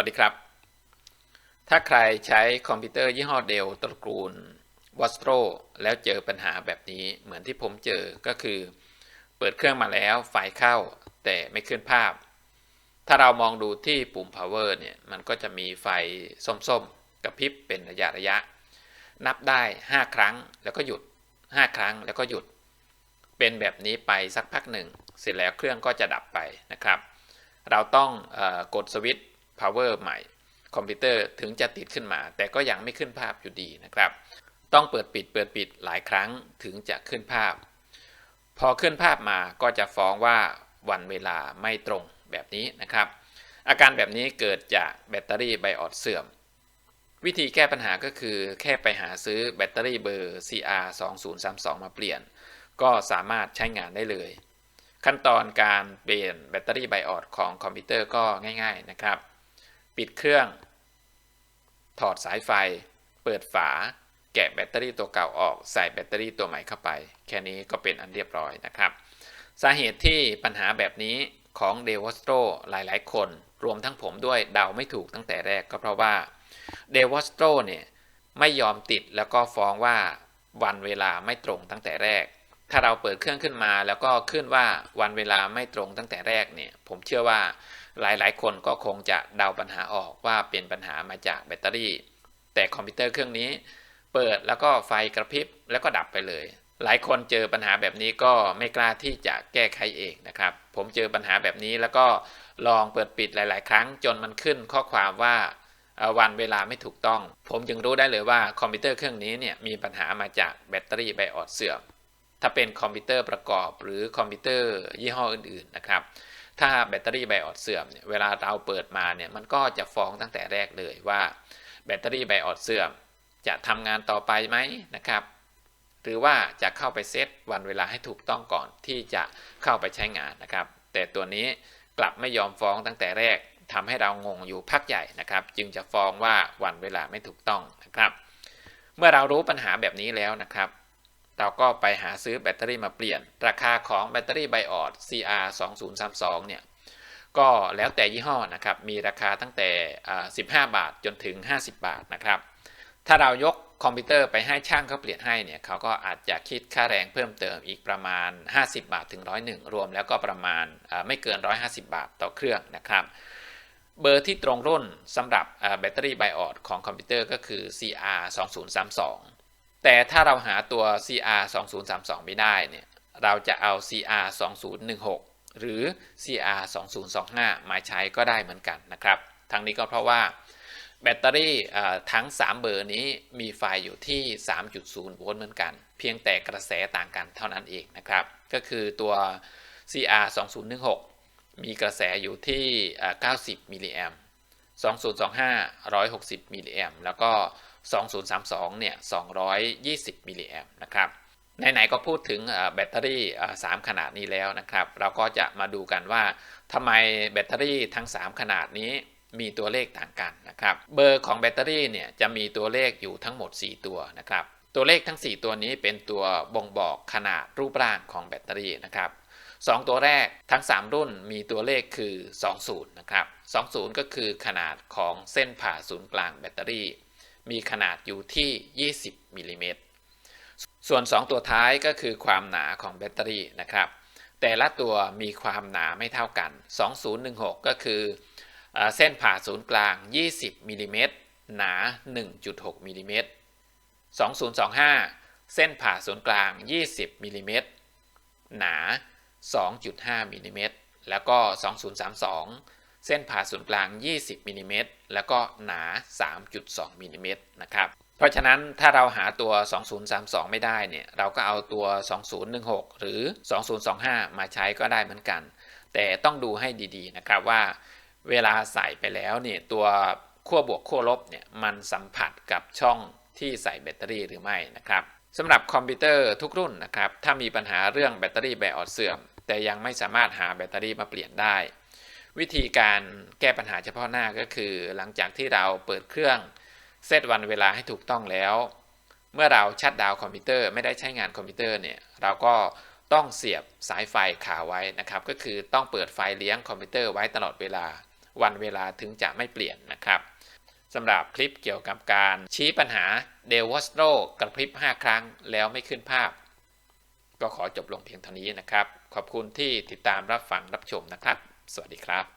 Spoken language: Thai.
วัสดีครับ ถ้าใครใช้คอมพิวเตอร์ยี่ห้อเดลตระกูลวอสโตรแล้วเจอปัญหาแบบนี้เหมือนที่ผมเจอก็คือ เปิดเครื่องมาแล้วไฟเข้าแต่ไม่ขึ้นภาพ ถ้าเรามองดูที่ปุ่ม power เนี่ยมันก็จะมีไฟส้มๆ กระพริบเป็นระยะระยะ นับได้ 5 ครั้งแล้วก็หยุด 5 ครั้งแล้วก็หยุด เป็นแบบนี้ไปสักพักหนึ่ง เสร็จแล้วเครื่องก็จะดับไปนะครับ เราต้องออกดสวิตช์ power ใหม่ คอมพิวเตอร์ถึงจะติดขึ้นมา แต่ก็ยังไม่ขึ้นภาพอยู่ดีนะครับ ต้องเปิดปิดเปิดปิดหลายครั้งถึงจะขึ้นภาพ พอขึ้นภาพมาก็จะฟ้องว่าวันเวลาไม่ตรงแบบนี้นะครับ อาการแบบนี้เกิดจากแบตเตอรี่ไบออดเสื่อม วิธีแก้ปัญหาก็คือแค่ไปหาซื้อแบตเตอรี่เบอร์ CR 2032มาเปลี่ยน ก็สามารถใช้งานได้เลยขั้นตอนการเปลี่ยนแบตเตอรี่ไบออดของคอมพิวเตอร์ก็ง่าย ๆ นะครับ ปิดเครื่อง ถอดสายไฟ เปิดฝา แกะแบตเตอรี่ตัวเก่าออก ใส่แบตเตอรี่ตัวใหม่เข้าไป แค่นี้ก็เป็นอันเรียบร้อยนะครับ สาเหตุที่ปัญหาแบบนี้ของเดวอสโตรหลายๆ คน รวมทั้งผมด้วยเดาไม่ถูกตั้งแต่แรกก็เพราะว่าเดวอสโตรเนี่ยไม่ยอมติดแล้วก็ฟ้องว่าวันเวลาไม่ตรงตั้งแต่แรก ถ้าเราเปิดเครื่องขึ้นมาแล้วก็ขึ้นว่าวันเวลาไม่ตรงตั้งแต่แรกเนี่ย ผมเชื่อว่า หลายๆ คนก็คงจะเดาปัญหาออกว่าเป็นปัญหามาจากแบตเตอรี่ แต่คอมพิวเตอร์เครื่องนี้ เปิดแล้วก็ไฟกระพริบแล้วก็ดับไปเลย หลายคนเจอปัญหาแบบนี้ก็ไม่กล้าที่จะแก้ไขเองนะครับ ผมเจอปัญหาแบบนี้แล้วก็ลองเปิดปิดหลาย ๆ ครั้งจนมันขึ้นข้อความว่าวันเวลาไม่ถูกต้อง ผมจึงรู้ได้เลยว่าคอมพิวเตอร์เครื่องนี้เนี่ยมีปัญหามาจากแบตเตอรี่ไบออดเสื่อม ถ้าเป็นคอมพิวเตอร์ประกอบหรือคอมพิวเตอร์ยี่ห้ออื่น ๆ นะครับ ถ้าแบตเตอรี่ไบออดเสื่อมเนี่ยเวลาเราเปิดมาเนี่ยมันก็จะฟ้องตั้งแต่แรกเลยว่าแบตเตอรี่ไบออดเสื่อม จะทำงานต่อไปไหมนะครับ หรือว่าจะเข้าไปเซตวันเวลาให้ถูกต้องก่อนที่จะเข้าไปใช้งานนะครับ แต่ตัวนี้กลับไม่ยอมฟ้องตั้งแต่แรกทำให้เรางงอยู่พักใหญ่นะครับ จึงจะฟ้องว่าวันเวลาไม่ถูกต้องนะครับ เมื่อเรารู้ปัญหาแบบนี้แล้วนะครับ เราก็ไปหาซื้อแบตเตอรี่มาเปลี่ยน ราคาของแบตเตอรี่ไบออด CR 2032เนี่ยก็แล้วแต่ยี่ห้อนะครับ มีราคาตั้งแต่ 15 บาทจนถึง 50 บาทนะครับ ถ้าเรายกคอมพิวเตอร์ไปให้ช่างเขาเปลี่ยนให้เนี่ยเขาก็อาจจะคิดค่าแรงเพิ่มเติมอีกประมาณ 50 บาทถึง101รวมแล้วก็ประมาณไม่เกิน 150 บาทต่อเครื่องนะครับ เบอร์ที่ตรงรุ่นสำหรับแบตเตอรี่ไบออดของคอมพิวเตอร์ก็คือ CR 2032 แต่ถ้าเราหาตัว CR 2032ไม่ได้เนี่ยเราจะเอา CR 2016หรือ CR 2025มาใช้ก็ได้เหมือนกันนะครับทั้งนี้ก็เพราะว่าแบตเตอรี่ทั้ง 3 เบอร์นี้มีไฟอยู่ที่ 3.0 โวลต์เหมือนกัน เพียงแต่กระแสต่างกันเท่านั้นเองนะครับ ก็คือตัว CR 2016 มีกระแสอยู่ที่ 90 มิลลิแอมป์2025 160 มิลลิแอมป์แล้วก็ 2032 เนี่ย 220 มิลลิแอมนะครับไหนๆก็พูดถึงแบตเตอรี่อ่าสามขนาดนี้แล้วนะครับ เราก็จะมาดูกันว่าทำไมแบตเตอรี่ทั้ง 3 ขนาดนี้มีตัวเลขต่างกันนะครับ เบอร์ของแบตเตอรี่เนี่ยจะมีตัวเลขอยู่ทั้งหมด 4 ตัวนะครับ ตัวเลขทั้ง 4 ตัวนี้เป็นตัวบ่งบอกขนาดรูปร่างของแบตเตอรี่นะครับ2 ตัวแรกทั้ง 3 รุ่นมีตัวเลขคือ 20 นะครับ 20 ก็คือขนาดของเส้นผ่าศูนย์กลางแบตเตอรี่ มีขนาดอยู่ที่ 20มิลลิเมตรส่วน 2 ตัวท้ายก็คือความหนาของแบตเตอรี่นะครับ แต่ละตัวมีความหนาไม่เท่ากัน 2016 ก็คือเอ่อเส้นผ่าศูนย์กลาง 20มิลลิเมตรหนา 1.6มิลลิเมตร2025 เส้นผ่าศูนย์กลาง 20มิลลิเมตรหนา 2.5มิลลิเมตรแล้วก็ 2032 เส้นผ่าศูนย์กลาง 20มิลลิเมตรแล้วก็หนา 3.2มิลลิเมตรนะครับเพราะฉะนั้นถ้าเราหาตัว 2032 ไม่ได้เนี่ยเราก็เอาตัว 2016 หรือ 2025 มาใช้ก็ได้เหมือนกัน แต่ต้องดูให้ดีๆนะครับว่า เวลาใส่ไปแล้วเนี่ยตัวขั้วบวกขั้วลบเนี่ยมันสัมผัสกับช่องที่ใส่แบตเตอรี่หรือไม่นะครับสำหรับคอมพิวเตอร์ทุกรุ่นนะครับถ้ามีปัญหาเรื่องแบตเตอรี่ไบออดเสื่อม แต่ยังไม่สามารถหาแบตเตอรี่มาเปลี่ยนได้ วิธีการแก้ปัญหาเฉพาะหน้าก็คือ หลังจากที่เราเปิดเครื่องเซตวันเวลาให้ถูกต้องแล้ว เมื่อเราชัดดาวน์คอมพิวเตอร์ไม่ได้ใช้งานคอมพิวเตอร์เนี่ยเราก็ต้องเสียบสายไฟขาไว้นะครับ ก็คือต้องเปิดไฟเลี้ยงคอมพิวเตอร์ไว้ตลอดเวลา วันเวลาถึงจะไม่เปลี่ยนนะครับสำหรับคลิปเกี่ยวกับการชี้ปัญหาเดวอสโตรกระพริบ 5 ครั้งแล้วไม่ขึ้นภาพ ก็ขอจบลงเพียงเท่านี้นะครับ ขอบคุณที่ติดตามรับฟังรับชมนะครับ สวัสดีครับ